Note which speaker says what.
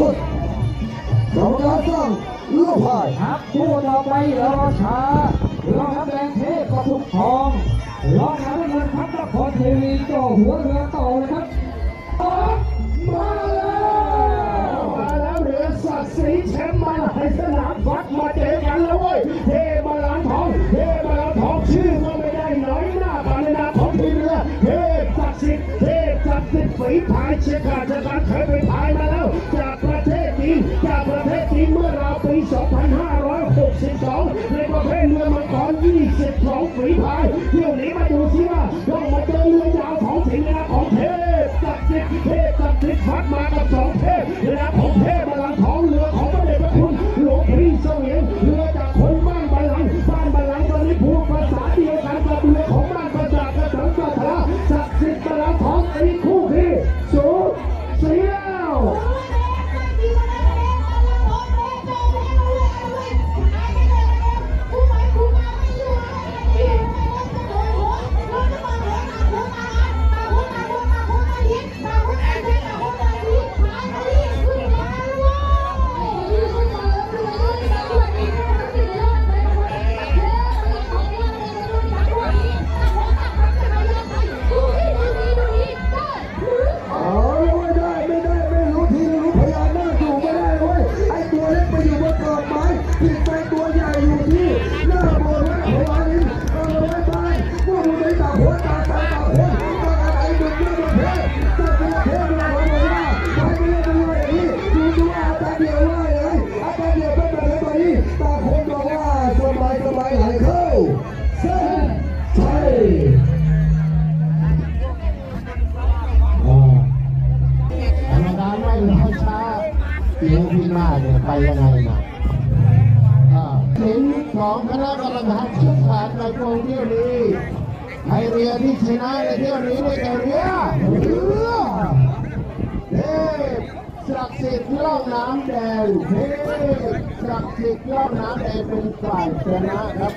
Speaker 1: คนกรรมการสร้างลูกพาย
Speaker 2: ครับคู่ต่อไปรอช้ารองน้ำแดงเทพประทุมทองรองน้ำเงินพัฒนครเทวีโจหัวเรือต่อเลยครับ
Speaker 3: มาแล้วมาแล้วเรือศักดิ์ศรีแชมป์มาหลายสนามวัดมาเจอกันแล้วเว้ยเทมาลานทองเทมาลานทองชื่อก็ไม่ได้น้อยหน้ากันนาของทีเรือเทพศักดิ์สิทธิ์เทพศักดิ์สิทธิ์ฝีพายเชียร์ขาดจากการเคยไปพายมา จีนจากประเทศจีนเมื่อราวปี 2562 ในประเภทเรือมังกร 22 ฝีพายเที่ยวนี้มาดูซิว่าต้องมาเจอเรือยาวของสิงห์นะของเทพศักดิ์สิทธิ์เทพศักดิ์สิทธิ์พัดมากับสองเทพ
Speaker 1: และ
Speaker 4: เสียงพี่มาเนี่ยไปยังไงนะอ่าถึงของคณะกรรมการชุดขาดในโกงเที่ยวนี้ไอเรือที่ชนะในเที่ยวนี้ได้แก่เรือเรือเทพ ศักดิ์สิทธิ์ล่องน้ำแดงเทพศักดิ์สิทธิ์ล่องน้ำแดงเป็นฝ่ายชนะครับ